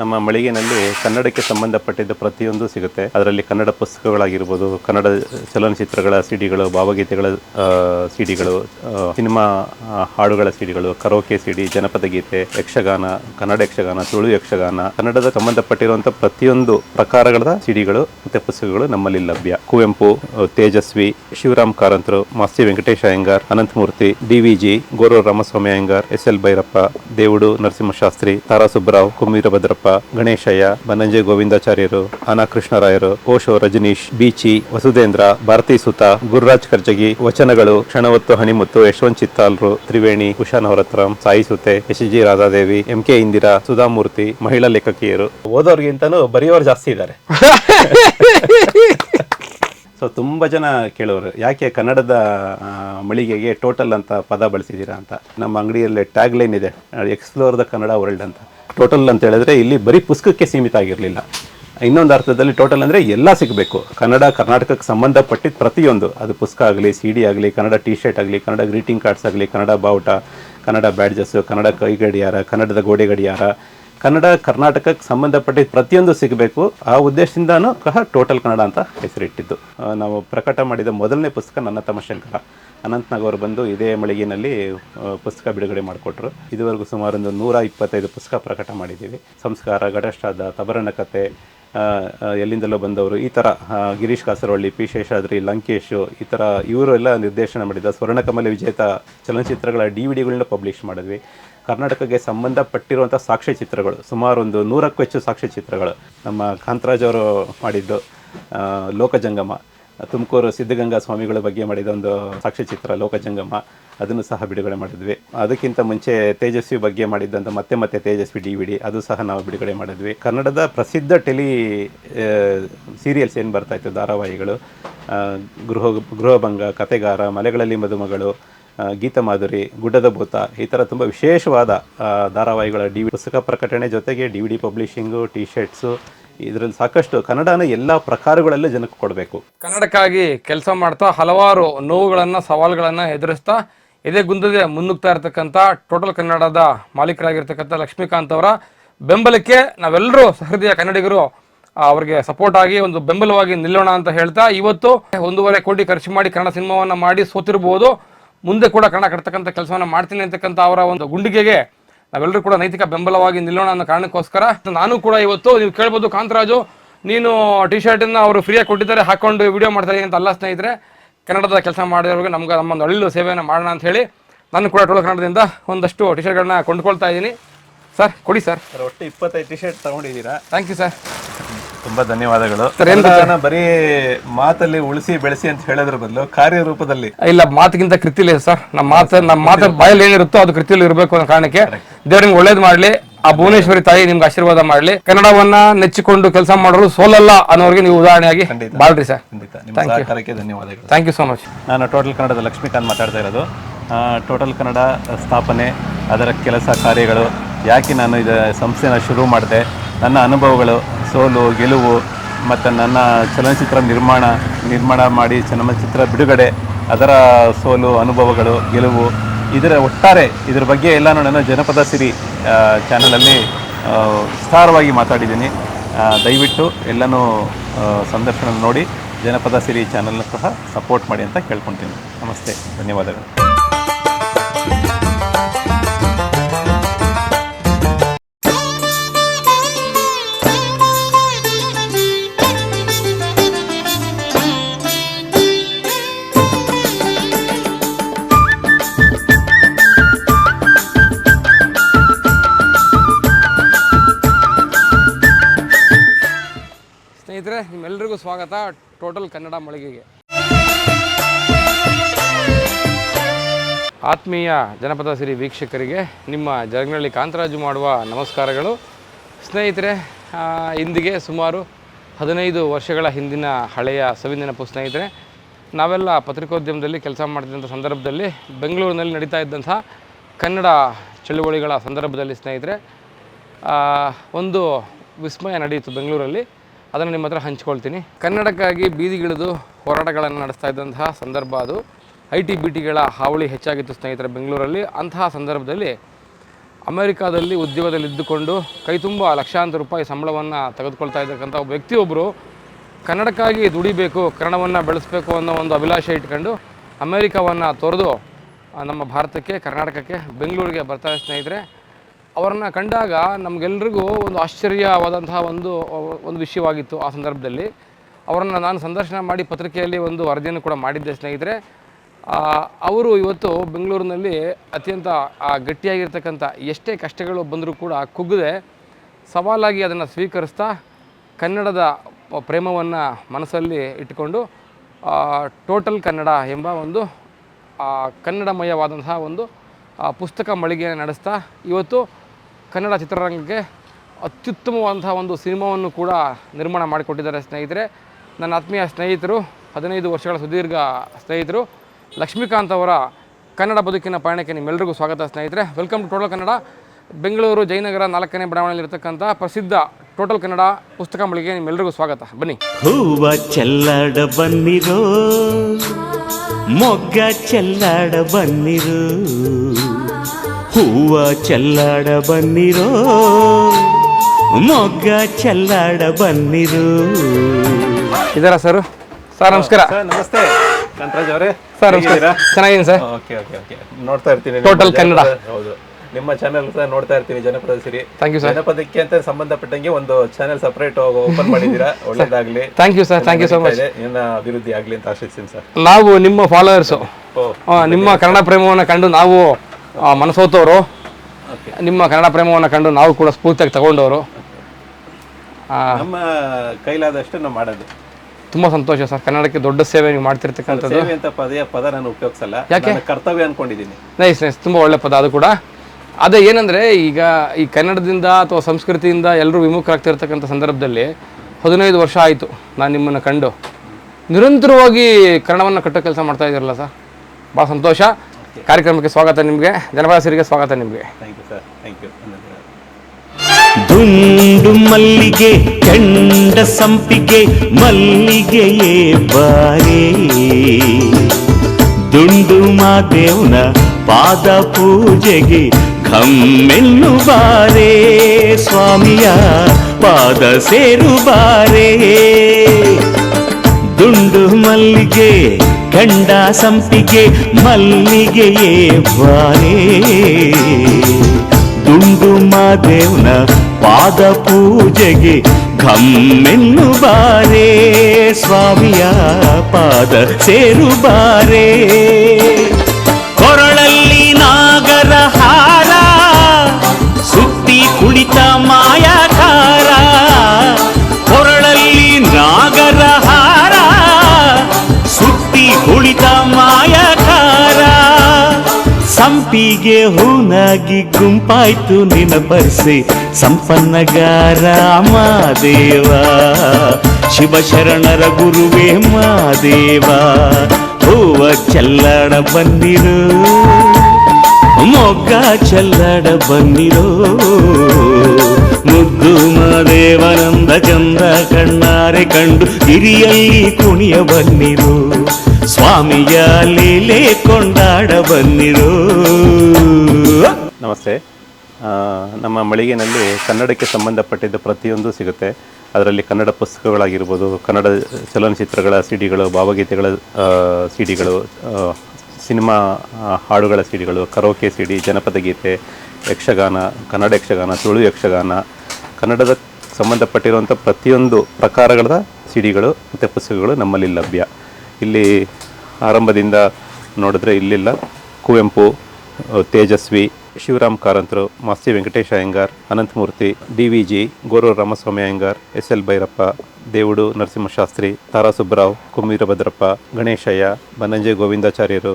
ನಮ್ಮ ಮಳಿಗೆನಲ್ಲಿ ಕನ್ನಡಕ್ಕೆ ಸಂಬಂಧಪಟ್ಟಿದ್ದ ಪ್ರತಿಯೊಂದು ಸಿಗುತ್ತೆ. ಅದರಲ್ಲಿ ಕನ್ನಡ ಪುಸ್ತಕಗಳಾಗಿರ್ಬೋದು, ಕನ್ನಡ ಚಲನಚಿತ್ರಗಳ ಸಿಡಿಗಳು, ಭಾವಗೀತೆಗಳ ಸಿಡಿಗಳು ಸಿನಿಮಾ ಹಾಡುಗಳ ಸಿಡಿಗಳು, ಕರೋಕೆ ಸಿಡಿ, ಜನಪದ ಗೀತೆ, ಯಕ್ಷಗಾನ, ಕನ್ನಡ ಯಕ್ಷಗಾನ ತುಳು ಯಕ್ಷಗಾನ, ಕನ್ನಡದ ಸಂಬಂಧಪಟ್ಟಿರುವಂತಹ ಪ್ರತಿಯೊಂದು ಪ್ರಕಾರಗಳ ಸಿಡಿಗಳು ಮತ್ತೆ ಪುಸ್ತಕಗಳು ನಮ್ಮಲ್ಲಿ ಲಭ್ಯ. ಕುವೆಂಪು, ತೇಜಸ್ವಿ, ಶಿವರಾಮ್ ಕಾರಂತರು, Masti Venkatesha Iyengar Ananthamurthy D V G ಗೌರವ ರಾಮಸ್ವಾಮಿ ಅಯ್ಯಂಗಾರ್, ಎಸ್ ಎಲ್ ಭೈರಪ್ಪ, ದೇವುಡು ನರಸಿಂಹಶಾಸ್ತ್ರಿ ತಾರಾ ಸುಬ್ಬರಾವ್ ಭದ್ರಪ್ಪ ಗಣೇಶಯ್ಯ ಬನಂಜೆ ಗೋವಿಂದಾಚಾರ್ಯರು ಅನಾ ಕೃಷ್ಣರಾಯರು ಓಶೋ ರಜನೀಶ್ ಬೀಚಿ ವಸುಧೇಂದ್ರ ಭಾರತಿ ಸುತ ಗುರುರಾಜ್ ಕರ್ಜಗಿ ವಚನಗಳು ಕ್ಷಣವತ್ತು ಹಣಿಮುತ್ತು Yashwant ಚಿತ್ತಾಲ್ರು Triveni Usha Navaratnam Sai Suthe S G Radhadevi M K Indira Sudhamurthy ಮಹಿಳಾ ಲೇಖಕಿಯರು. ಓದೋರ್ಗಿಂತನೂ ಬರೆಯೋರು ಜಾಸ್ತಿ ಇದ್ದಾರೆ. ಸೊ ತುಂಬ ಜನ ಕೇಳೋರು ಯಾಕೆ ಕನ್ನಡದ ಮಳಿಗೆಗೆ ಟೋಟಲ್ ಅಂತ ಪದ ಬಳಸಿದ್ದೀರಾ ಅಂತ. ನಮ್ಮ ಅಂಗಡಿಯಲ್ಲಿ ಟ್ಯಾಗ್ ಲೈನ್ ಇದೆ ಎಕ್ಸ್ಪ್ಲೋರ್ ದ ಕನ್ನಡ ವರ್ಲ್ಡ್ ಅಂತ. ಟೋಟಲ್ ಅಂತ ಹೇಳಿದ್ರೆ ಇಲ್ಲಿ ಬರೀ ಪುಸ್ತಕಕ್ಕೆ ಸೀಮಿತ ಆಗಿರಲಿಲ್ಲ. ಇನ್ನೊಂದು ಅರ್ಥದಲ್ಲಿ ಟೋಟಲ್ ಅಂದರೆ ಎಲ್ಲ ಸಿಗಬೇಕು. ಕನ್ನಡ, ಕರ್ನಾಟಕಕ್ಕೆ ಸಂಬಂಧಪಟ್ಟಿದ್ದ ಪ್ರತಿಯೊಂದು. ಅದು ಪುಸ್ತಕ ಆಗಲಿ ಸಿ ಡಿ ಆಗಲಿ, ಕನ್ನಡ ಟಿ ಶರ್ಟ್ ಆಗಲಿ, ಕನ್ನಡ ಗ್ರೀಟಿಂಗ್ ಕಾರ್ಡ್ಸ್ ಆಗಲಿ, ಕನ್ನಡ ಬಾವುಟ, ಕನ್ನಡ ಬ್ಯಾಡ್ಜಸ್ಸು ಕನ್ನಡ ಕೈ ಗಡಿಯಾರ, ಕನ್ನಡದ ಗೋಡೆ ಗಡಿಯಾರ. ಕನ್ನಡ, ಕರ್ನಾಟಕಕ್ಕೆ ಸಂಬಂಧಪಟ್ಟಿದ್ದ ಪ್ರತಿಯೊಂದು ಸಿಗಬೇಕು. ಆ ಉದ್ದೇಶದಿಂದನೂ ಸಹ ಟೋಟಲ್ ಕನ್ನಡ ಅಂತ ಹೆಸರಿಟ್ಟಿದ್ದು. ನಾವು ಪ್ರಕಟ ಮಾಡಿದ ಮೊದಲನೇ ಪುಸ್ತಕ ನನ್ನ ತಮಶಂಕರ ಶಂಕರ. ಅನಂತ್ನಾಗ್ ಅವರು ಬಂದು ಇದೇ ಮಳಿಗೆನಲ್ಲಿ ಪುಸ್ತಕ ಬಿಡುಗಡೆ ಮಾಡಿಕೊಟ್ರು. ಇದುವರೆಗೂ ಸುಮಾರು ಒಂದು ನೂರ ಇಪ್ಪತ್ತೈದು ಪುಸ್ತಕ ಪ್ರಕಟ ಮಾಡಿದ್ದೀವಿ. ಸಂಸ್ಕಾರ ಘಟಶ್ರಾದ ತಬರಣ ಕತೆ ಎಲ್ಲಿಂದಲೋ ಬಂದವರು, ಈ ಥರ ಗಿರೀಶ್ ಕಾಸರವಳ್ಳಿ ಪಿ. ಶೇಷಾದ್ರಿ, ಲಂಕೇಶು, ಈ ಥರ ಇವರು ಎಲ್ಲ ನಿರ್ದೇಶನ ಮಾಡಿದ ಸ್ವರ್ಣಕಮಲ ವಿಜೇತ ಚಲನಚಿತ್ರಗಳ ಡಿ ವಿ ಡಿಗಳನ್ನ ಪಬ್ಲಿಷ್ ಮಾಡಿದ್ವಿ. ಕರ್ನಾಟಕಕ್ಕೆ ಸಂಬಂಧಪಟ್ಟಿರುವಂಥ ಸಾಕ್ಷ್ಯಚಿತ್ರಗಳು ಸುಮಾರು ಒಂದು ನೂರಕ್ಕೂ ಹೆಚ್ಚು ಸಾಕ್ಷ್ಯಚಿತ್ರಗಳು ನಮ್ಮ ಕಾಂತರಾಜ್ ಅವರು ಮಾಡಿದ್ದು ಲೋಕಜಂಗಮ. ತುಮಕೂರು ಸಿದ್ಧಗಂಗಾ ಸ್ವಾಮಿಗಳ ಬಗ್ಗೆ ಮಾಡಿದ ಒಂದು ಸಾಕ್ಷ್ಯಚಿತ್ರ ಲೋಕಜಂಗಮ ಅದನ್ನು ಸಹ ಬಿಡುಗಡೆ ಮಾಡಿದ್ವಿ. ಅದಕ್ಕಿಂತ ಮುಂಚೆ ತೇಜಸ್ವಿ ಬಗ್ಗೆ ಮಾಡಿದ್ದಂಥ ಮತ್ತೆ ಮತ್ತೆ ತೇಜಸ್ವಿ ಡಿ ಡಿ, ಅದು ಸಹ ನಾವು ಬಿಡುಗಡೆ ಮಾಡಿದ್ವಿ. ಕನ್ನಡದ ಪ್ರಸಿದ್ಧ ಟೆಲಿ ಸೀರಿಯಲ್ಸ್ ಏನು ಬರ್ತಾ ಇತ್ತು? ಧಾರಾವಾಹಿಗಳು ಗೃಹ, ಗೃಹಭಂಗ, ಕತೆಗಾರ, ಮಲೆಗಳಲ್ಲಿ ಮದುಮಗಳು ಗೀತ ಗೀತಮಾಧುರಿ ಗುಡ್ಡದ ಭೂತ, ಈ ಥರ ತುಂಬ ವಿಶೇಷವಾದ ಧಾರಾವಾಹಿಗಳ ಡಿ ವಿ ಪುಸ್ತಕ ಪ್ರಕಟಣೆ ಜೊತೆಗೆ D V D publishing T shirts ಇದರಲ್ಲಿ ಸಾಕಷ್ಟು ಕನ್ನಡನ ಎಲ್ಲ ಪ್ರಕಾರಗಳಲ್ಲೇ ಜನಕ್ಕೆ ಕೊಡಬೇಕು. ಕನ್ನಡಕ್ಕಾಗಿ ಕೆಲಸ ಮಾಡ್ತಾ ಹಲವಾರು ನೋವುಗಳನ್ನು, ಸವಾಲುಗಳನ್ನು ಎದುರಿಸ್ತಾ ಇದೇ ಗುಂದದೆ ಮುನ್ನುಗ್ತಾ ಇರತಕ್ಕಂಥ ಟೋಟಲ್ ಕನ್ನಡದ ಮಾಲೀಕರಾಗಿರ್ತಕ್ಕಂಥ ಲಕ್ಷ್ಮೀಕಾಂತ್ ಅವರ ಬೆಂಬಲಕ್ಕೆ ನಾವೆಲ್ಲರೂ ಸಹೃದಯ ಕನ್ನಡಿಗರು ಅವರಿಗೆ ಸಪೋರ್ಟ್ ಆಗಿ ಒಂದು ಬೆಂಬಲವಾಗಿ ನಿಲ್ಲೋಣ ಅಂತ ಹೇಳ್ತಾ ಇವತ್ತು ಒಂದೂವರೆ ಕೋಟಿ ಖರ್ಚು ಮಾಡಿ ಕನ್ನಡ ಸಿನಿಮಾವನ್ನು ಮಾಡಿ ಸೋತಿರ್ಬೋದು. ಮುಂದೆ ಕೂಡ ಕನ್ನಡ ಕಟ್ತಕ್ಕಂಥ ಕೆಲಸವನ್ನು ಮಾಡ್ತೀನಿ ಅಂತಕ್ಕಂಥ ಅವರ ಒಂದು ಗುಂಡಿಗೆಗೆ ನಾವೆಲ್ಲರೂ ಕೂಡ ನೈತಿಕ ಬೆಂಬಲವಾಗಿ ನಿಲ್ಲೋಣ ಅನ್ನೋ ಕಾರಣಕ್ಕೋಸ್ಕರ ನಾನು ಕೂಡ ಇವತ್ತು ನೀವು ಕೇಳ್ಬೋದು ಕಾಂತರಾಜು ನೀನು ಟಿ ಶರ್ಟನ್ನ ಅವರು ಫ್ರೀಯಾಗಿ ಕೊಟ್ಟಿದ್ದಾರೆ ಹಾಕೊಂಡು ವಿಡಿಯೋ ಮಾಡ್ತಾರೆ ಅಂತ ಅಲ್ಲ ಸ್ನೇಹಿತರೆ. ಕನ್ನಡದ ಕೆಲಸ ಮಾಡಿದವ್ರಿಗೆ ನಮ್ಗೆ ನಮ್ಮ ಒಂದು ಅಳಿಲು ಸೇವೆಯನ್ನು ಮಾಡೋಣ ಅಂತ ಹೇಳಿ ನಾನು ಕೂಡ ಟೋಲ್ ಕನ್ನಡದಿಂದ ಒಂದಷ್ಟು ಟಿ ಶರ್ಟ್ಗಳನ್ನ ಕೊಂಡ್ಕೊಳ್ತಾ ಇದ್ದೀನಿ. ಸರ್ ಕೊಡಿ ಸರ್. ಒಟ್ಟು ಇಪ್ಪತ್ತೈದು ಟಿ ಶರ್ಟ್ ತಗೊಂಡಿದ್ದೀರಾ? ಥ್ಯಾಂಕ್ ಯು ಸರ್ ತುಂಬಾ ಧನ್ಯವಾದಗಳು. ಬರೀ ಮಾತಲ್ಲಿ ಉಳಿಸಿ ಬೆಳೆಸಿ ಅಂತ ಹೇಳೋದ್ರ ಬದಲು ಕಾರ್ಯರೂಪದಲ್ಲಿ. ಇಲ್ಲ ಮಾತಿಗಿಂತ ಕೃತಿಲಿ ಸರ್ ನಮ್ಮ ಮಾತು ನಮ್ಮ ಮಾತು ಬಾಯಲ್ಲಿ ಏನಿರುತ್ತೋ ಅದು ಕೃತಿಯಲ್ಲಿ ಇರಬೇಕು ಅನ್ನೋ ಕಾರಣಕ್ಕೆ ದೇವ್ರಿಗೆ ಒಳ್ಳೇದು ಮಾಡಲಿ. ಆ ಭುವನೇಶ್ವರಿ ತಾಯಿ ನಿಮ್ಗೆ ಆಶೀರ್ವಾದ ಮಾಡಲಿ. ಕನ್ನಡವನ್ನ ನೆಚ್ಚಿಕೊಂಡು ಕೆಲಸ ಮಾಡೋರು ಸೋಲಲ್ಲ ಅನ್ನೋರಿಗೆ ನೀವು ಉದಾಹರಣೆಯಾಗಿ ಬಾಳ್ರಿ ಸರ್. ಧನ್ಯವಾದಗಳು. ಥ್ಯಾಂಕ್ ಯು ಸೋ ಮಚ್ ನಾನು ಟೋಟಲ್ ಕನ್ನಡದ ಲಕ್ಷ್ಮೀಕಾಂತ್ ಮಾತಾಡ್ತಾ ಇರೋದು. ಟೋಟಲ್ ಕನ್ನಡ ಸ್ಥಾಪನೆ ಅದರ ಕೆಲಸ ಕಾರ್ಯಗಳು ಯಾಕೆ ನಾನು ಇದು ಸಂಸ್ಥೆನ ಶುರು ಮಾಡಿದೆ ನನ್ನ ಅನುಭವಗಳು ಸೋಲು ಗೆಲುವು ಮತ್ತು ನನ್ನ ಚಲನಚಿತ್ರ ನಿರ್ಮಾಣ ನಿರ್ಮಾಣ ಮಾಡಿ ಚಲನಚಿತ್ರ ಬಿಡುಗಡೆ ಅದರ ಸೋಲು ಅನುಭವಗಳು ಗೆಲುವು ಇದರ ಒಟ್ಟಾರೆ ಇದ್ರ ಬಗ್ಗೆ ಎಲ್ಲ ನಾನು ಜನಪದ ಸಿರಿ. ಚಾನಲಲ್ಲಿ ವಿಸ್ತಾರವಾಗಿ ಮಾತಾಡಿದ್ದೀನಿ. ದಯವಿಟ್ಟು ಎಲ್ಲನೂ ಸಂದರ್ಶನ ನೋಡಿ, ಜನಪದ ಸಿರಿ ಚಾನಲ್ನ ಸಹ ಸಪೋರ್ಟ್ ಮಾಡಿ ಅಂತ ಕೇಳ್ಕೊತೀನಿ. ನಮಸ್ತೆ, ಧನ್ಯವಾದಗಳು. ಸ್ನೇಹಿತರೆ ನಿಮ್ಮೆಲ್ಲರಿಗೂ ಸ್ವಾಗತ ಟೋಟಲ್ ಕನ್ನಡ ಮಳಿಗೆಗೆ. ಆತ್ಮೀಯ ಜನಪದ ಸಿರಿ ವೀಕ್ಷಕರಿಗೆ, ನಿಮ್ಮ ಜಗನಹಳ್ಳಿ ಕಾಂತರಾಜು ಮಾಡುವ ನಮಸ್ಕಾರಗಳು. ಸ್ನೇಹಿತರೆ ಇಂದಿಗೆ ಸುಮಾರು ಹದಿನೈದು ವರ್ಷಗಳ ಹಿಂದಿನ ಹಳೆಯ ಸವಿನೆನಪು ಸ್ನೇಹಿತರೆ, ನಾವೆಲ್ಲ ಪತ್ರಿಕೋದ್ಯಮದಲ್ಲಿ ಕೆಲಸ ಮಾಡ್ತಿದ್ದಂಥ ಸಂದರ್ಭದಲ್ಲಿ ಬೆಂಗಳೂರಿನಲ್ಲಿ ನಡೀತಾ ಇದ್ದಂಥ ಕನ್ನಡ ಚಳುವಳಿಗಳ ಸಂದರ್ಭದಲ್ಲಿ ಸ್ನೇಹಿತರೆ ಒಂದು ವಿಸ್ಮಯ ನಡೆಯಿತು ಬೆಂಗಳೂರಲ್ಲಿ. ಅದನ್ನು ನಿಮ್ಮ ಹತ್ರ ಹಂಚ್ಕೊಳ್ತೀನಿ. ಕನ್ನಡಕ್ಕಾಗಿ ಬೀದಿಗಿಳಿದು ಹೋರಾಟಗಳನ್ನು ನಡೆಸ್ತಾ ಇದ್ದಂತಹ ಸಂದರ್ಭ ಅದು. ಐ ಟಿ ಬಿ ಟಿಗಳ ಹಾವಳಿ ಹೆಚ್ಚಾಗಿತ್ತು ಸ್ನೇಹಿತರೆ ಬೆಂಗಳೂರಲ್ಲಿ. ಅಂತಹ ಸಂದರ್ಭದಲ್ಲಿ ಅಮೆರಿಕಾದಲ್ಲಿ ಉದ್ಯೋಗದಲ್ಲಿ ಇದ್ದುಕೊಂಡು ಕೈ ತುಂಬ ಲಕ್ಷಾಂತರ ರೂಪಾಯಿ ಸಂಬಳವನ್ನು ತೆಗೆದುಕೊಳ್ತಾ ಇದ್ದಕ್ಕಂಥ ಒಬ್ಬ ವ್ಯಕ್ತಿಯೊಬ್ಬರು ಕನ್ನಡಕ್ಕಾಗಿ ದುಡಿಬೇಕು, ಕನ್ನಡವನ್ನು ಬೆಳೆಸಬೇಕು ಅನ್ನೋ ಒಂದು ಅಭಿಲಾಷೆ ಇಟ್ಕೊಂಡು ಅಮೆರಿಕವನ್ನು ತೊರೆದು ನಮ್ಮ ಭಾರತಕ್ಕೆ, ಕರ್ನಾಟಕಕ್ಕೆ, ಬೆಂಗಳೂರಿಗೆ ಬರ್ತಾರೆ ಸ್ನೇಹಿತರೆ. ಅವರನ್ನು ಕಂಡಾಗ ನಮಗೆಲ್ರಿಗೂ ಒಂದು ಆಶ್ಚರ್ಯವಾದಂತಹ ಒಂದು ಒಂದು ವಿಷಯವಾಗಿತ್ತು ಆ ಸಂದರ್ಭದಲ್ಲಿ. ಅವರನ್ನು ನಾನು ಸಂದರ್ಶನ ಮಾಡಿ ಪತ್ರಿಕೆಯಲ್ಲಿ ಒಂದು ವರದಿಯನ್ನು ಕೂಡ ಮಾಡಿದ್ದೆ ಸ್ನೇಹಿತರೆ. ಅವರು ಇವತ್ತು ಬೆಂಗಳೂರಿನಲ್ಲಿ ಅತ್ಯಂತ ಗಟ್ಟಿಯಾಗಿರ್ತಕ್ಕಂಥ ಎಷ್ಟೇ ಕಷ್ಟಗಳು ಬಂದರೂ ಕೂಡ ಕುಗ್ಗದೆ ಸವಾಲಾಗಿ ಅದನ್ನು ಸ್ವೀಕರಿಸ್ತಾ ಕನ್ನಡದ ಪ್ರೇಮವನ್ನು ಮನಸ್ಸಲ್ಲಿ ಇಟ್ಟುಕೊಂಡು ಟೋಟಲ್ ಕನ್ನಡ ಎಂಬ ಒಂದು ಕನ್ನಡಮಯವಾದಂತಹ ಒಂದು ಪುಸ್ತಕ ಮಳಿಗೆಯನ್ನು ನಡೆಸ್ತಾ ಇವತ್ತು ಕನ್ನಡ ಚಿತ್ರರಂಗಕ್ಕೆ ಅತ್ಯುತ್ತಮವಾದಂಥ ಒಂದು ಸಿನಿಮಾವನ್ನು ಕೂಡ ನಿರ್ಮಾಣ ಮಾಡಿಕೊಟ್ಟಿದ್ದಾರೆ ಸ್ನೇಹಿತರೆ. ನನ್ನ ಆತ್ಮೀಯ ಸ್ನೇಹಿತರು, ಹದಿನೈದು ವರ್ಷಗಳ ಸುದೀರ್ಘ ಸ್ನೇಹಿತರು, ಲಕ್ಷ್ಮೀಕಾಂತ್ ಅವರ ಕನ್ನಡ ಬದುಕಿನ ಪಯಣಕ್ಕೆ ನಿಮ್ಮೆಲ್ಲರಿಗೂ ಸ್ವಾಗತ ಸ್ನೇಹಿತರೆ. Welcome to total Kannada. Bengaluru Jayanagar ನಾಲ್ಕನೇ ಬಡಾವಣೆಯಲ್ಲಿರ್ತಕ್ಕಂಥ ಪ್ರಸಿದ್ಧ ಟೋಟಲ್ ಕನ್ನಡ ಪುಸ್ತಕ ಮಳಿಗೆ ನಿಮ್ಮೆಲ್ಲರಿಗೂ ಸ್ವಾಗತ. ಬನ್ನಿ. ಹೂವ ಚೆಲ್ಲಾಡ ಬನ್ನಿರೋ, ಮೊಗ್ಗ ಚೆಲ್ಲಾಡ ಬನ್ನಿರು. ಹೂವ ಚೆಲ್ಲಾಡ ಬನ್ನಿರೋ ಮೊಗ್ಗ ಚೆಲ್ಲಾಡ ಬನ್ನಿರು. ಇದರ ಸರ್? ಸರ್ ನಮಸ್ಕಾರ. ಸರ್ ನಮಸ್ತೆ. ಕಂಟ್ರಾಜ್ ಅವರೇ ಸರ್ ನಮಸ್ಕಾರ ಚೆನ್ನಾಗಿದ್ದೀನಿ ಸರ್. Okay okay okay. ನೋಡ್ತಾ ಇರ್ತೀನಿ ನಿಮ್ಮ Total ಕನ್ನಡ. ಜನಪದ- ಹೌದು. ನಿಮ್ಮ ಚಾನೆಲ್ ಸಹ ನೋಡ್ತಾ ಇರ್ತೀನಿ Janapada Siri. Thank you sir ಜನಪದಕ್ಕೆ ಅಂತ ಸಂಬಂಧಪಟ್ಟಂಗೆ ಒಂದು ಚಾನೆಲ್ ಸಪರೇಟ್ ಓಪನ್ ಮಾಡಿದ್ದೀರಾ? ಒಳ್ಳೇದಾಗ್ಲಿ. Thank you sir thank you so much ಇದೆ. ಇನ್ನ ಅಭಿವೃದ್ಧಿ ಆಗ್ಲಿ ಅಂತ ಆಶಿಸ್ತೀನಿ ಸರ್ ನಾವು ನಿಮ್ಮ ಫಾಲೋವರ್ಸು ಓ ನಿಮ್ಮ ಕನ್ನಡ ಪ್ರೇಮವನ್ನು ಕಂಡು ನಾವು ಮನಸೋತವರು ನಿಮ್ಮ ಕನ್ನಡ ಪ್ರೇಮವನ್ನು ಕಂಡು ನಾವು ಕೂಡ ಸ್ಫೂರ್ತಿಯಾಗಿ ತಗೊಂಡವರು. ನಮ್ಮ ಕೈಲಾದಷ್ಟು ನಾವು ಮಾಡೋದು. ತುಂಬ ಸಂತೋಷ ಸರ್. ಕನ್ನಡಕ್ಕೆ ದೊಡ್ಡ ಸೇವೆ ನೀವು ಮಾಡ್ತಿರ್ತಕ್ಕಂಥದ್ದು. ಅಂತ ಪದ ಪದ ನಾನು ಉಪಯೋಗಿಸಲ್ಲ. ಯಾಕೆ? ಕರ್ತವ್ಯ ಅನ್ಕೊಂಡಿದ್ದೀನಿ. Nice nice. ತುಂಬ ಒಳ್ಳೆ ಪದ ಅದು ಕೂಡ. ಅದೇ ಏನಂದರೆ ಈಗ ಈ ಕನ್ನಡದಿಂದ ಅಥವಾ ಸಂಸ್ಕೃತಿಯಿಂದ ಎಲ್ಲರೂ ವಿಮುಖರಾಗ್ತಿರ್ತಕ್ಕಂಥ ಸಂದರ್ಭದಲ್ಲಿ ಹದಿನೈದು ವರ್ಷ ಆಯಿತು ನಾನು ನಿಮ್ಮನ್ನು ಕಂಡು. ನಿರಂತರವಾಗಿ ಕನ್ನಡವನ್ನು ಕಟ್ಟೋ ಕೆಲಸ ಮಾಡ್ತಾ ಇದ್ದೀರಲ್ಲ ಸರ್. ಭಾಳ ಸಂತೋಷ. ಕಾರ್ಯಕ್ರಮಕ್ಕೆ ಸ್ವಾಗತ ನಿಮಗೆ. ಜನಪದ ಸಿರಿಗೆ ಸ್ವಾಗತ ನಿಮಗೆ. Thank you sir thank you ದುಂಡು ಮಲ್ಲಿಗೆ ಕೆಂಡ ಸಂಪಿಗೆ ಮಲ್ಲಿಗೆಯೇ ಬಾರೇ. ದುಂಡು ಮಾದೇವ್ನ ಪಾದ ಪೂಜೆಗೆ ಘಮ್ಮೆನ್ನು ಬಾರೇ. ಸ್ವಾಮಿಯ ಪಾದ ಸೇರು ಬಾರೇ. ದುಂಡು ಮಲ್ಲಿಗೆ ಗಂಡ ಸಂಪಿಗೆ ಮಲ್ಲಿಗೆಯೇ ಬಾರೇ ದುಂಡು ಮಾದೇವ್ನ ಪಾದ ಪೂಜೆಗೆ ಘಮ್ಮೆನ್ನು ಬಾರೇ ಸ್ವಾಮಿಯ ಪಾದ ಸೇರು ಬಾರೇ ಸಂಪಿಗೆ ಹೂನಾಗಿ ಗುಂಪಾಯ್ತು ನಿನ್ನ ಬರ್ಸಿ ಸಂಪನ್ನಗಾರ ಮಾದೇವ, ಶಿವಶರಣರ ಗುರುವೇ ಮಾದೇವ. ಹೂವ ಚಲ್ಲಡ ಬಂದಿರು ಮೊಗ್ಗ ಚಲ್ಲಡ ಬನ್ನಿರೋ. ಮುದ್ದು ಮಾದೇವನಂದ ಚಂದ ಕಣ್ಣಾರೆ ಕಂಡು ಹಿರಿಯಲ್ಲಿ ಕುಣಿಯ ಬನ್ನಿರು. ಸ್ವಾಮಿಯ ಲೀಲೆ ಕೊಂಡಾಡ ಬಂದಿರು ನಮಸ್ತೆ. ನಮ್ಮ ಮಳಿಗೆನಲ್ಲಿ ಕನ್ನಡಕ್ಕೆ ಸಂಬಂಧಪಟ್ಟಿದ್ದ ಪ್ರತಿಯೊಂದು ಸಿಗುತ್ತೆ. ಅದರಲ್ಲಿ ಕನ್ನಡ ಪುಸ್ತಕಗಳಾಗಿರ್ಬೋದು, ಕನ್ನಡ ಚಲನಚಿತ್ರಗಳ ಸಿಡಿಗಳು, ಭಾವಗೀತೆಗಳ ಸಿಡಿಗಳು ಸಿನಿಮಾ ಹಾಡುಗಳ ಸಿಡಿಗಳು, ಕರೋಕೆ ಸಿಡಿ, ಜನಪದ ಗೀತೆ, ಯಕ್ಷಗಾನ, ಕನ್ನಡ ಯಕ್ಷಗಾನ ತುಳು ಯಕ್ಷಗಾನ, ಕನ್ನಡದ ಸಂಬಂಧಪಟ್ಟಿರುವಂಥ ಪ್ರತಿಯೊಂದು ಪ್ರಕಾರಗಳ ಸಿಡಿಗಳು ಮತ್ತು ಪುಸ್ತಕಗಳು ನಮ್ಮಲ್ಲಿ ಲಭ್ಯ. ಇಲ್ಲಿ ಆರಂಭದಿಂದ ನೋಡಿದ್ರೆ ಇಲ್ಲಿಲ್ಲ. ಕುವೆಂಪು, ತೇಜಸ್ವಿ, ಶಿವರಾಮ್ ಕಾರಂತರು, Masti Venkatesha Iyengar, Ananthamurthy, D V G, Gorur Ramaswamy Iyengar, S L Bhyrappa, Devudu, Narasimhashastri Tara Subbarao Ganeshaiah Bannanje ಗೋವಿಂದಾಚಾರ್ಯರು.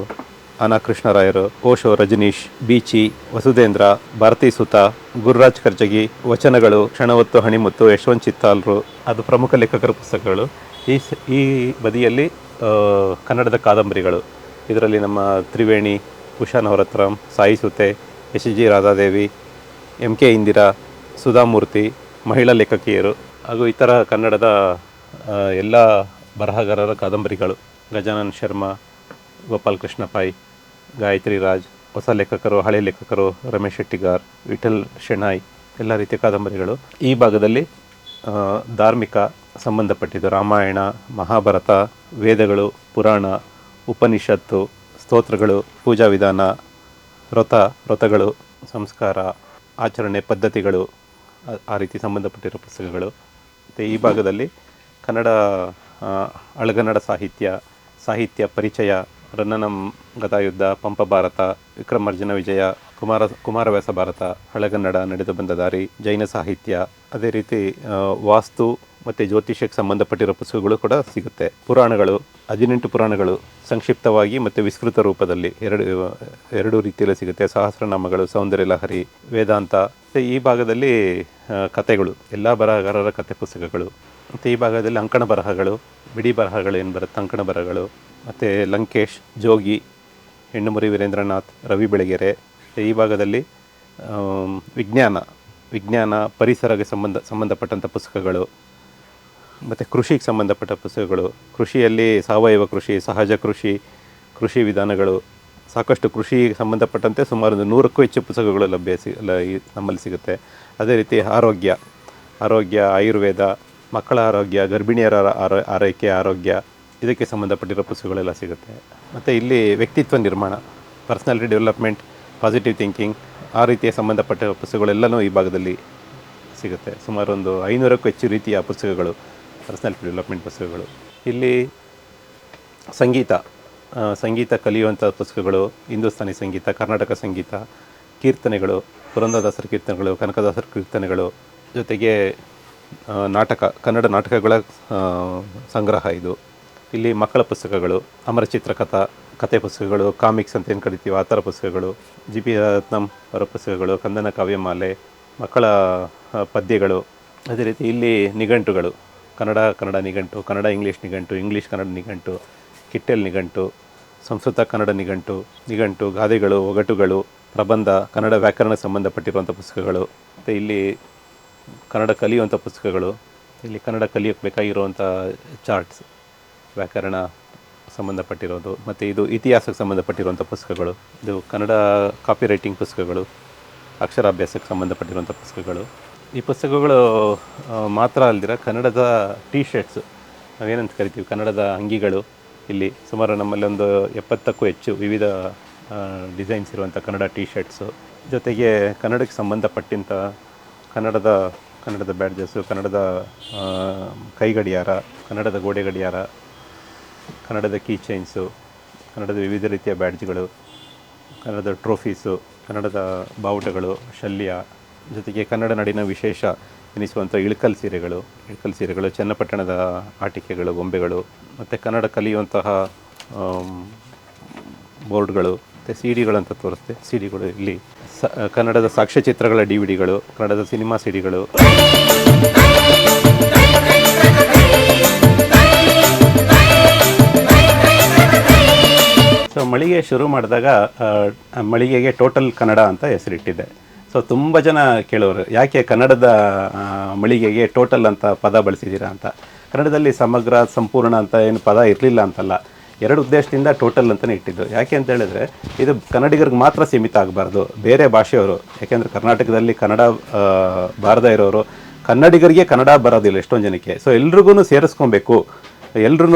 ಅನಾ ಕೃಷ್ಣರಾಯರು ಓಶೋ ರಜನೀಶ್, ಬೀಚಿ ವಸುಧೇಂದ್ರ ಭಾರತಿ ಸುತ, ಗುರುರಾಜ್ ಕರ್ಜಗಿ, ವಚನಗಳು, ಕ್ಷಣವತ್ತು ಹಣಿಮುತ್ತು, ಯಶವಂತ್ ಚಿತ್ತಾಲ್ರು, ಅದು ಪ್ರಮುಖ ಲೇಖಕರ ಪುಸ್ತಕಗಳು. ಈ ಈ ಬದಿಯಲ್ಲಿ ಕನ್ನಡದ ಕಾದಂಬರಿಗಳು. ಇದರಲ್ಲಿ ನಮ್ಮ Triveni, Usha Navaratnam, Sai Suthe, S G Radhadevi, M K Indira Sudhamurthy ಮಹಿಳಾ ಲೇಖಕಿಯರು, ಹಾಗೂ ಇತರ ಕನ್ನಡದ ಎಲ್ಲ ಬರಹಗಾರರ ಕಾದಂಬರಿಗಳು. ಗಜಾನನ್ ಶರ್ಮಾ ಗೋಪಾಲ್ ಕೃಷ್ಣ ಪೈ ಗಾಯತ್ರಿ ರಾಜ್, ಹೊಸ ಲೇಖಕರು, ಹಳೆ ಲೇಖಕರು, ರಮೇಶ್ ಶೆಟ್ಟಿಗಾರ್, ವಿಠಲ್ ಶೆಣಾಯ್, ಎಲ್ಲ ರೀತಿಯ ಕಾದಂಬರಿಗಳು. ಈ ಭಾಗದಲ್ಲಿ ಧಾರ್ಮಿಕ ಸಂಬಂಧಪಟ್ಟಿದ್ದು ರಾಮಾಯಣ, ಮಹಾಭಾರತ, ವೇದಗಳು, ಪುರಾಣ, ಉಪನಿಷತ್ತು, ಸ್ತೋತ್ರಗಳು, ಪೂಜಾ ವಿಧಾನ, ವ್ರತ, ವ್ರತಗಳು, ಸಂಸ್ಕಾರ, ಆಚರಣೆ ಪದ್ಧತಿಗಳು, ಆ- ರೀತಿ ಸಂಬಂಧಪಟ್ಟಿರೋ ಪುಸ್ತಕಗಳು. ಮತ್ತು ಈ ಭಾಗದಲ್ಲಿ ಕನ್ನಡ ಅಳಗನ್ನಡ ಸಾಹಿತ್ಯ ಸಾಹಿತ್ಯ ಪರಿಚಯ ರನ್ನನಂ ಗದಾಯುದ್ಧ ಪಂಪ ಭಾರತ, ವಿಕ್ರಮಾರ್ಜುನ ವಿಜಯ, ಕುಮಾರ, ಕುಮಾರವ್ಯಾಸ ಭಾರತ, ಹಳೆಗನ್ನಡ ನಡೆದು ಬಂದ ದಾರಿ, ಜೈನ ಸಾಹಿತ್ಯ. ಅದೇ ರೀತಿ ವಾಸ್ತು ಮತ್ತು ಜ್ಯೋತಿಷ್ಯಕ್ಕೆ ಸಂಬಂಧಪಟ್ಟಿರೋ ಪುಸ್ತಕಗಳು ಕೂಡ ಸಿಗುತ್ತೆ. ಪುರಾಣಗಳು, ಹದಿನೆಂಟು ಪುರಾಣಗಳು ಸಂಕ್ಷಿಪ್ತವಾಗಿ ಮತ್ತು ವಿಸ್ತೃತ ರೂಪದಲ್ಲಿ ಎರಡು ಎರಡು ರೀತಿಯಲ್ಲಿ ಸಿಗುತ್ತೆ. ಸಹಸ್ರನಾಮಗಳು, ಸೌಂದರ್ಯ ಲಹರಿ, ವೇದಾಂತ. ಮತ್ತು ಈ ಭಾಗದಲ್ಲಿ ಕಥೆಗಳು, ಎಲ್ಲ ಬರಹಗಾರರ ಕಥೆ ಪುಸ್ತಕಗಳು. ಮತ್ತು ಈ ಭಾಗದಲ್ಲಿ ಅಂಕಣ ಬರಹಗಳು, ಬಿಡಿ ಬರಹಗಳು ಏನು ಬರುತ್ತೆ, ಅಂಕಣ ಬರಹಗಳು. ಮತ್ತು ಲಂಕೇಶ್, ಜೋಗಿ ಹೆಣ್ಣುಮರಿ ವೀರೇಂದ್ರನಾಥ್, ರವಿ ಬೆಳಗೆರೆ. ಈ ಭಾಗದಲ್ಲಿ ವಿಜ್ಞಾನ ವಿಜ್ಞಾನ ಪರಿಸರಕ್ಕೆ ಸಂಬಂಧ ಸಂಬಂಧಪಟ್ಟಂಥ ಪುಸ್ತಕಗಳು, ಮತ್ತು ಕೃಷಿಗೆ ಸಂಬಂಧಪಟ್ಟ ಪುಸ್ತಕಗಳು, ಕೃಷಿಯಲ್ಲಿ ಸಾವಯವ ಕೃಷಿ, ಸಹಜ ಕೃಷಿ ಕೃಷಿ ವಿಧಾನಗಳು, ಸಾಕಷ್ಟು ಕೃಷಿಗೆ ಸಂಬಂಧಪಟ್ಟಂತೆ ಸುಮಾರು ಒಂದು ನೂರಕ್ಕೂ ಹೆಚ್ಚು ಪುಸ್ತಕಗಳು ಲಭ್ಯ ಸಿ ನಮ್ಮಲ್ಲಿ ಸಿಗುತ್ತೆ. ಅದೇ ರೀತಿ ಆರೋಗ್ಯ ಆರೋಗ್ಯ, ಆಯುರ್ವೇದ, ಮಕ್ಕಳ ಆರೋಗ್ಯ, ಗರ್ಭಿಣಿಯರ ಆರೋ, ಆರೈಕೆ, ಆರೋಗ್ಯ ಇದಕ್ಕೆ ಸಂಬಂಧಪಟ್ಟಿರೋ ಪುಸ್ತಕಗಳೆಲ್ಲ ಸಿಗುತ್ತೆ. ಮತ್ತು ಇಲ್ಲಿ ವ್ಯಕ್ತಿತ್ವ ನಿರ್ಮಾಣ ಪರ್ಸ್ನಾಲಿಟಿ ಡೆವಲಪ್ಮೆಂಟ್ ಪಾಸಿಟಿವ್ ಥಿಂಕಿಂಗ್ ಆ ರೀತಿಯ ಸಂಬಂಧಪಟ್ಟ ಪುಸ್ತಕಗಳೆಲ್ಲನೂ ಈ ಭಾಗದಲ್ಲಿ ಸಿಗುತ್ತೆ. ಸುಮಾರು ಒಂದು ಐನೂರಕ್ಕೂ ಹೆಚ್ಚು ರೀತಿಯ ಪುಸ್ತಕಗಳು ಪರ್ಸ್ನಾಲಿಟಿ ಡೆವಲಪ್ಮೆಂಟ್ ಪುಸ್ತಕಗಳು. ಇಲ್ಲಿ ಸಂಗೀತ ಸಂಗೀತ ಕಲಿಯುವಂಥ ಪುಸ್ತಕಗಳು, ಹಿಂದೂಸ್ತಾನಿ ಸಂಗೀತ, ಕರ್ನಾಟಕ ಸಂಗೀತ, ಕೀರ್ತನೆಗಳು, ಪುರಂದರದಾಸರ ಕೀರ್ತನೆಗಳು, ಕನಕದಾಸರ ಕೀರ್ತನೆಗಳು, ಜೊತೆಗೆ ನಾಟಕ, ಕನ್ನಡ ನಾಟಕಗಳ ಸಂಗ್ರಹ ಇದು. ಇಲ್ಲಿ ಮಕ್ಕಳ ಪುಸ್ತಕಗಳು, ಅಮರ ಚಿತ್ರಕಥಾ ಕತೆ ಪುಸ್ತಕಗಳು ಕಾಮಿಕ್ಸ್ ಅಂತ ಏನು ಕರಿತೀವಿ ಆ ಥರ ಪುಸ್ತಕಗಳು, ಜಿ ಪಿ ರತ್ನಂ ಅವರ ಪುಸ್ತಕಗಳು, ಕಂದನ ಕಾವ್ಯಮಾಲೆ, ಮಕ್ಕಳ ಪದ್ಯಗಳು, ಅದೇ ರೀತಿ ಇಲ್ಲಿ ನಿಘಂಟುಗಳು, ಕನ್ನಡ ಕನ್ನಡ ನಿಘಂಟು, ಕನ್ನಡ ಇಂಗ್ಲೀಷ್ ನಿಘಂಟು, ಇಂಗ್ಲೀಷ್ ಕನ್ನಡ ನಿಘಂಟು, ಕಿಟ್ಟೆಲ್ ನಿಘಂಟು, ಸಂಸ್ಕೃತ ಕನ್ನಡ ನಿಘಂಟು ನಿಘಂಟು, ಗಾದೆಗಳು, ಒಗಟುಗಳು, ಪ್ರಬಂಧ, ಕನ್ನಡ ವ್ಯಾಕರಣ ಸಂಬಂಧಪಟ್ಟಿರುವಂಥ ಪುಸ್ತಕಗಳು, ಮತ್ತು ಇಲ್ಲಿ ಕನ್ನಡ ಕಲಿಯುವಂಥ ಪುಸ್ತಕಗಳು, ಇಲ್ಲಿ ಕನ್ನಡ ಕಲಿಯೋಕ್ಕೆ ಬೇಕಾಗಿರುವಂಥ ಚಾರ್ಟ್ಸ್. ವ್ಯಾಕರಣ ಸಂಬಂಧಪಟ್ಟಿರೋದು, ಮತ್ತು ಇದು ಇತಿಹಾಸಕ್ಕೆ ಸಂಬಂಧಪಟ್ಟಿರುವಂಥ ಪುಸ್ತಕಗಳು, ಇದು ಕನ್ನಡ ಕಾಪಿ ರೈಟಿಂಗ್ ಪುಸ್ತಕಗಳು, ಅಕ್ಷರಾಭ್ಯಾಸಕ್ಕೆ ಸಂಬಂಧಪಟ್ಟಿರುವಂಥ ಪುಸ್ತಕಗಳು. ಈ ಪುಸ್ತಕಗಳು ಮಾತ್ರ ಅಲ್ದಿರ, ಕನ್ನಡದ ಟೀ ಶರ್ಟ್ಸ್ ನಾವೇನಂತ ಕರಿತೀವಿ, ಕನ್ನಡದ ಅಂಗಿಗಳು ಇಲ್ಲಿ ಸುಮಾರು ನಮ್ಮಲ್ಲಿ ಒಂದು ಎಪ್ಪತ್ತಕ್ಕೂ ಹೆಚ್ಚು ವಿವಿಧ ಡಿಸೈನ್ಸ್ ಇರುವಂಥ ಕನ್ನಡ ಟೀ ಶರ್ಟ್ಸು ಜೊತೆಗೆ ಕನ್ನಡಕ್ಕೆ ಸಂಬಂಧಪಟ್ಟಂಥ ಕನ್ನಡದ ಕನ್ನಡದ ಬ್ಯಾಡ್ಜಸ್ಸು ಕನ್ನಡದ ಕೈಗಡಿಯಾರ, ಕನ್ನಡದ ಗೋಡೆ ಗಡಿಯಾರ ಕನ್ನಡದ ಕೀ ಚೈನ್ಸು ಕನ್ನಡದ ವಿವಿಧ ರೀತಿಯ ಬ್ಯಾಡ್ಜ್ಗಳು ಕನ್ನಡದ ಟ್ರೋಫೀಸು ಕನ್ನಡದ ಬಾವುಟಗಳು, ಶಲ್ಯ, ಜೊತೆಗೆ ಕನ್ನಡ ನಾಡಿನ ವಿಶೇಷ ಎನಿಸುವಂಥ ಇಳಕಲ್ ಸೀರೆಗಳು ಇಳಕಲ್ ಸೀರೆಗಳು, ಚನ್ನಪಟ್ಟಣದ ಆಟಿಕೆಗಳು, ಗೊಂಬೆಗಳು, ಮತ್ತು ಕನ್ನಡ ಕಲಿಯುವಂತಹ ಬೋರ್ಡ್ಗಳು, ಮತ್ತು ಸಿ ಡಿಗಳಂತ ತೋರಿಸ್ತೆ ಸಿ ಡಿಗಳು ಇಲ್ಲಿ, ಸ, ಕನ್ನಡದ ಸಾಕ್ಷ್ಯಚಿತ್ರಗಳ ಡಿ ವಿ ಡಿಗಳು ಕನ್ನಡದ ಸಿನಿಮಾ ಸಿ ಸೊ ಮಳಿಗೆ ಶುರು ಮಾಡಿದಾಗ ಮಳಿಗೆಗೆ ಟೋಟಲ್ ಕನ್ನಡ ಅಂತ ಹೆಸರಿಟ್ಟಿದ್ದೆ. ಸೊ ತುಂಬ ಜನ ಕೇಳೋರು, ಯಾಕೆ ಕನ್ನಡದ ಮಳಿಗೆಗೆ ಟೋಟಲ್ ಅಂತ ಪದ ಬಳಸಿದ್ದೀರಾ ಅಂತ? ಕನ್ನಡದಲ್ಲಿ ಸಮಗ್ರ, ಸಂಪೂರ್ಣ ಅಂತ ಏನು ಪದ ಇರಲಿಲ್ಲ ಅಂತಲ್ಲ. ಎರಡು ಉದ್ದೇಶದಿಂದ ಟೋಟಲ್ ಅಂತಲೇ ಇಟ್ಟಿದ್ದು. ಯಾಕೆ ಅಂತ ಹೇಳಿದ್ರೆ, ಇದು ಕನ್ನಡಿಗರಿಗೆ ಮಾತ್ರ ಸೀಮಿತ ಆಗಬಾರ್ದು. ಬೇರೆ ಭಾಷೆಯವರು, ಯಾಕೆಂದರೆ ಕರ್ನಾಟಕದಲ್ಲಿ ಕನ್ನಡ ಬಾರದ ಇರೋರು, ಕನ್ನಡಿಗರಿಗೆ ಕನ್ನಡ ಬರೋದಿಲ್ಲ ಎಷ್ಟೊಂದು ಜನಕ್ಕೆ. ಸೊ ಎಲ್ರಿಗೂ ಸೇರಿಸ್ಕೊಬೇಕು. ಎಲ್ರೂ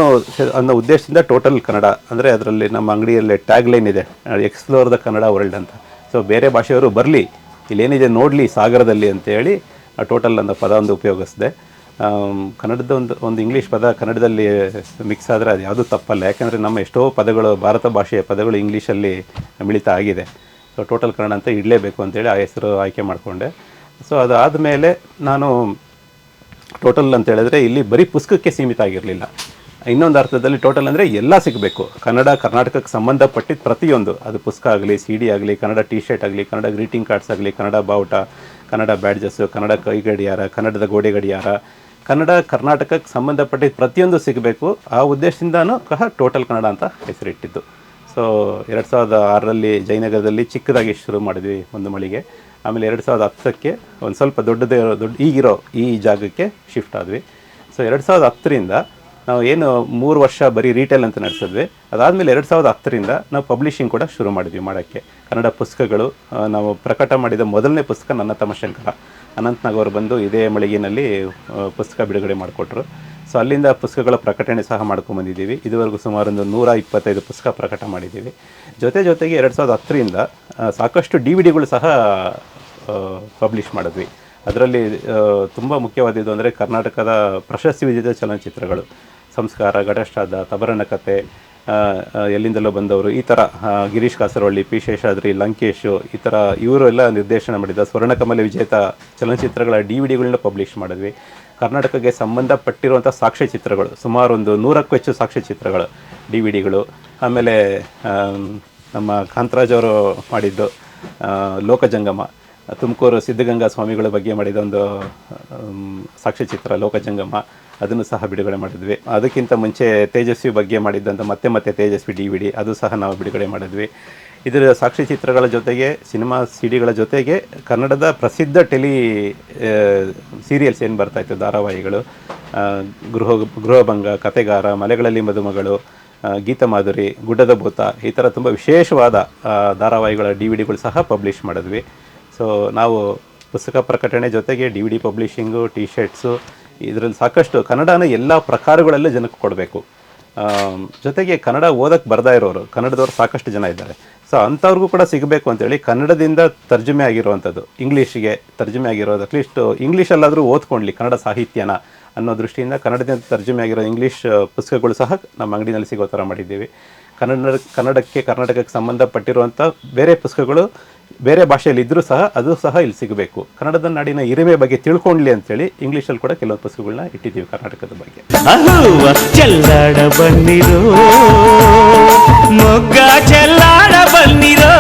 ಅನ್ನೋ ಉದ್ದೇಶದಿಂದ ಟೋಟಲ್ ಕನ್ನಡ, ಅಂದರೆ ಅದರಲ್ಲಿ ನಮ್ಮ ಅಂಗಡಿಯಲ್ಲಿ ಟ್ಯಾಗ್ ಲೈನ್ ಇದೆ ಎಕ್ಸ್ಪ್ಲೋರ್ ದ ಕನ್ನಡ ವರ್ಲ್ಡ್ ಅಂತ. ಸೊ ಬೇರೆ ಭಾಷೆಯವರು ಬರಲಿ, ಇಲ್ಲೇನಿದೆ ನೋಡಲಿ ಸಾಗರದಲ್ಲಿ ಅಂತೇಳಿ ಟೋಟಲ್ ಅನ್ನೋ ಪದ ಒಂದು ಉಪಯೋಗಿಸಿದೆ. ಕನ್ನಡದ ಒಂದು ಒಂದು ಇಂಗ್ಲೀಷ್ ಪದ ಕನ್ನಡದಲ್ಲಿ ಮಿಕ್ಸ್ ಆದರೆ ಅದು ಯಾವುದೂ ತಪ್ಪಲ್ಲ. ಯಾಕಂದರೆ ನಮ್ಮ ಎಷ್ಟೋ ಪದಗಳು, ಭಾರತ ಭಾಷೆಯ ಪದಗಳು ಇಂಗ್ಲೀಷಲ್ಲಿ ಮಿಳಿತ ಆಗಿದೆ. ಸೊ ಟೋಟಲ್ ಕನ್ನಡ ಅಂತ ಇಡಲೇಬೇಕು ಅಂತೇಳಿ ಆ ಹೆಸರು ಆಯ್ಕೆ ಮಾಡಿಕೊಂಡೆ. ಸೊ ಅದಾದಮೇಲೆ ನಾನು ಟೋಟಲ್ ಅಂತ ಹೇಳಿದ್ರೆ ಇಲ್ಲಿ ಬರೀ ಪುಸ್ತಕಕ್ಕೆ ಸೀಮಿತ ಆಗಿರಲಿಲ್ಲ. ಇನ್ನೊಂದು ಅರ್ಥದಲ್ಲಿ ಟೋಟಲ್ ಅಂದರೆ ಎಲ್ಲ ಸಿಗಬೇಕು. ಕನ್ನಡ, ಕರ್ನಾಟಕಕ್ಕೆ ಸಂಬಂಧಪಟ್ಟಿದ್ದ ಪ್ರತಿಯೊಂದು. ಅದು ಪುಸ್ತಕ ಆಗಲಿ, ಸಿ ಡಿ ಆಗಲಿ, ಕನ್ನಡ ಟಿ ಶರ್ಟ್ ಆಗಲಿ, ಕನ್ನಡ ಗ್ರೀಟಿಂಗ್ ಕಾರ್ಡ್ಸ್ ಆಗಲಿ, ಕನ್ನಡ ಬಾವುಟ, ಕನ್ನಡ ಬ್ಯಾಡ್ಜಸ್ಸು ಕನ್ನಡ ಕೈ ಗಡಿಯಾರ, ಕನ್ನಡದ ಗೋಡೆ ಗಡಿಯಾರ. ಕನ್ನಡ, ಕರ್ನಾಟಕಕ್ಕೆ ಸಂಬಂಧಪಟ್ಟಿದ್ದ ಪ್ರತಿಯೊಂದು ಸಿಗಬೇಕು. ಆ ಉದ್ದೇಶದಿಂದನೂ ಸಹ ಟೋಟಲ್ ಕನ್ನಡ ಅಂತ ಹೆಸರಿಟ್ಟಿದ್ದು. ಸೊ ಎರಡು ಸಾವಿರದ ಆರರಲ್ಲಿ ಜಯನಗರದಲ್ಲಿ ಚಿಕ್ಕದಾಗಿ ಶುರು ಮಾಡಿದ್ವಿ ಒಂದು ಮಳಿಗೆ. ಆಮೇಲೆ ಎರಡು ಸಾವಿರದ ಹತ್ತಕ್ಕೆ ಒಂದು ಸ್ವಲ್ಪ ದೊಡ್ಡದೇ, ದೊಡ್ಡ ಈಗಿರೋ ಈ ಜಾಗಕ್ಕೆ ಶಿಫ್ಟ್ ಆದ್ವಿ. ಸೊ ಎರಡು ಸಾವಿರದ ಹತ್ತರಿಂದ ನಾವು ಏನು ಮೂರು ವರ್ಷ ಬರೀ ರೀಟೇಲ್ ಅಂತ ನಡೆಸಿದ್ವಿ. ಅದಾದಮೇಲೆ ಎರಡು ಸಾವಿರದ ಹತ್ತರಿಂದ ನಾವು ಪಬ್ಲಿಷಿಂಗ್ ಕೂಡ ಶುರು ಮಾಡಿದ್ವಿ ಮಾಡೋಕ್ಕೆ. ಕನ್ನಡ ಪುಸ್ತಕಗಳು ನಾವು ಪ್ರಕಟ ಮಾಡಿದ ಮೊದಲನೇ ಪುಸ್ತಕ ನನ್ನ ತಮಶಂಕರ ಶಂಕರ. ಅನಂತ್ನಾಗ್ ಅವರು ಬಂದು ಇದೇ ಮಳಿಗೆನಲ್ಲಿ ಪುಸ್ತಕ ಬಿಡುಗಡೆ ಮಾಡಿಕೊಟ್ರು. ಸೊ ಅಲ್ಲಿಂದ ಪುಸ್ತಕಗಳ ಪ್ರಕಟಣೆ ಸಹ ಮಾಡ್ಕೊಂಬಂದಿದ್ದೀವಿ ಇದುವರೆಗೂ ಸುಮಾರು ಒಂದು ನೂರ ಇಪ್ಪತ್ತೈದು ಪುಸ್ತಕ ಪ್ರಕಟ ಮಾಡಿದ್ದೀವಿ. ಜೊತೆ ಜೊತೆಗೆ ಎರಡು ಸಾವಿರದ ಹತ್ತರಿಂದ ಸಾಕಷ್ಟು ಡಿ ವಿ ಡಿಗಳು ಸಹ ಪಬ್ಲಿಷ್ ಮಾಡಿದ್ವಿ. ಅದರಲ್ಲಿ ತುಂಬ ಮುಖ್ಯವಾದದ್ದು ಅಂದರೆ ಕರ್ನಾಟಕದ ಪ್ರಶಸ್ತಿ ವಿಜೇತ ಚಲನಚಿತ್ರಗಳು. ಸಂಸ್ಕಾರ ಘಟಶ್ರಾದ ತಬರಣ ಕತೆ ಎಲ್ಲಿಂದಲೋ ಬಂದವರು, ಈ ಥರ ಗಿರೀಶ್ ಕಾಸರವಳ್ಳಿ, ಪಿ ಶೇಷಾದ್ರಿ, ಲಂಕೇಶು, ಈ ಥರ ಇವರು ಎಲ್ಲ ನಿರ್ದೇಶನ ಮಾಡಿದ ಸ್ವರ್ಣಕಮಲ ವಿಜೇತ ಚಲನಚಿತ್ರಗಳ ಡಿ ವಿ ಡಿಗಳನ್ನ ಪಬ್ಲಿಷ್ ಮಾಡಿದ್ವಿ. ಕರ್ನಾಟಕಕ್ಕೆ ಸಂಬಂಧಪಟ್ಟಿರುವಂಥ ಸಾಕ್ಷ್ಯಚಿತ್ರಗಳು ಸುಮಾರು ಒಂದು ನೂರಕ್ಕೂ ಹೆಚ್ಚು ಸಾಕ್ಷ್ಯಚಿತ್ರಗಳು ಡಿ ವಿ ಡಿಗಳು. ಆಮೇಲೆ ನಮ್ಮ ಕಾಂತರಾಜ್ ಅವರು ಮಾಡಿದ್ದು ಲೋಕಜಂಗಮ, ತುಮಕೂರು ಸಿದ್ಧಗಂಗಾ ಸ್ವಾಮಿಗಳ ಬಗ್ಗೆ ಮಾಡಿದ ಒಂದು ಸಾಕ್ಷ್ಯಚಿತ್ರ ಲೋಕಜಂಗಮ. ಅದನ್ನು ಸಹ ಬಿಡುಗಡೆ ಮಾಡಿದ್ವಿ. ಅದಕ್ಕಿಂತ ಮುಂಚೆ ತೇಜಸ್ವಿ ಬಗ್ಗೆ ಮಾಡಿದ್ದಂಥ ಮತ್ತೆ ಮತ್ತೆ ತೇಜಸ್ವಿ ಡಿ ವಿ ಡಿ, ಅದು ಸಹ ನಾವು ಬಿಡುಗಡೆ ಮಾಡಿದ್ವಿ. ಇದರ ಸಾಕ್ಷಿ ಚಿತ್ರಗಳ ಜೊತೆಗೆ, ಸಿನಿಮಾ ಸಿಡಿಗಳ ಜೊತೆಗೆ ಕನ್ನಡದ ಪ್ರಸಿದ್ಧ ಟೆಲಿ ಸೀರಿಯಲ್ಸ್ ಏನು ಬರ್ತಾಯಿತ್ತು ಧಾರಾವಾಹಿಗಳು ಗೃಹ, ಗೃಹಭಂಗ ಕತೆಗಾರ ಮಲೆಗಳಲ್ಲಿ ಮದುಮಗಳು ಗೀತ ಮಾಧುರಿ, ಗುಡ್ಡದ ಭೂತ, ಈ ಥರ ತುಂಬ ವಿಶೇಷವಾದ ಧಾರಾವಾಹಿಗಳ ಡಿ ವಿ ಡಿಗಳು ಸಹ ಪಬ್ಲಿಷ್ ಮಾಡಿದ್ವಿ. ಸೊ ನಾವು ಪುಸ್ತಕ ಪ್ರಕಟಣೆ ಜೊತೆಗೆ D V D publishing T shirts ಇದರಲ್ಲಿ ಸಾಕಷ್ಟು ಕನ್ನಡನ ಎಲ್ಲ ಪ್ರಕಾರಗಳಲ್ಲೂ ಜನಕ್ಕೆ ಕೊಡಬೇಕು. ಜೊತೆಗೆ ಕನ್ನಡ ಓದಕ್ಕೆ ಬರ್ತಾ ಇರೋರು, ಕನ್ನಡದವ್ರು ಸಾಕಷ್ಟು ಜನ ಇದ್ದಾರೆ. ಸೊ ಅಂಥವ್ರಿಗೂ ಕೂಡ ಸಿಗಬೇಕು ಅಂತೇಳಿ ಕನ್ನಡದಿಂದ ತರ್ಜುಮೆ ಆಗಿರುವಂಥದ್ದು, ಇಂಗ್ಲೀಷಿಗೆ ತರ್ಜುಮೆ ಆಗಿರೋದು ಅಟ್ಲೀಸ್ಟ್ ಇಂಗ್ಲೀಷಲ್ಲಾದರೂ ಓದ್ಕೊಳ್ಳಿ ಕನ್ನಡ ಸಾಹಿತ್ಯನ ಅನ್ನೋ ದೃಷ್ಟಿಯಿಂದ ಕನ್ನಡದಿಂದ ತರ್ಜುಮೆ ಆಗಿರೋ ಇಂಗ್ಲೀಷ್ ಪುಸ್ತಕಗಳು ಸಹ ನಮ್ಮ ಅಂಗಡಿನಲ್ಲಿ ಸಿಗೋ ಥರ ಮಾಡಿದ್ದೀವಿ. ಕನ್ನಡ, ಕನ್ನಡಕ್ಕೆ, ಕರ್ನಾಟಕಕ್ಕೆ ಸಂಬಂಧಪಟ್ಟಿರುವಂಥ ಬೇರೆ ಪುಸ್ತಕಗಳು ಬೇರೆ ಭಾಷೆಯಲ್ಲಿ ಇದ್ದರೂ ಸಹ ಅದು ಸಹ ಇಲ್ಲಿ ಸಿಗಬೇಕು. ಕನ್ನಡದ ನಾಡಿನ ಹಿರಿಮೆ ಬಗ್ಗೆ ತಿಳ್ಕೊಳ್ಳಿ ಅಂತೇಳಿ ಇಂಗ್ಲೀಷಲ್ಲಿ ಕೂಡ ಕೆಲವೊಂದು ಪುಸ್ತಕಗಳನ್ನ ಇಟ್ಟಿದ್ದೀವಿ ಕರ್ನಾಟಕದ ಬಗ್ಗೆ. ಬನ್ನಿರೋ, ಮೊಗ್ಗ ಚೆಲ್ಲಾಡ ಬನ್ನಿರೋ.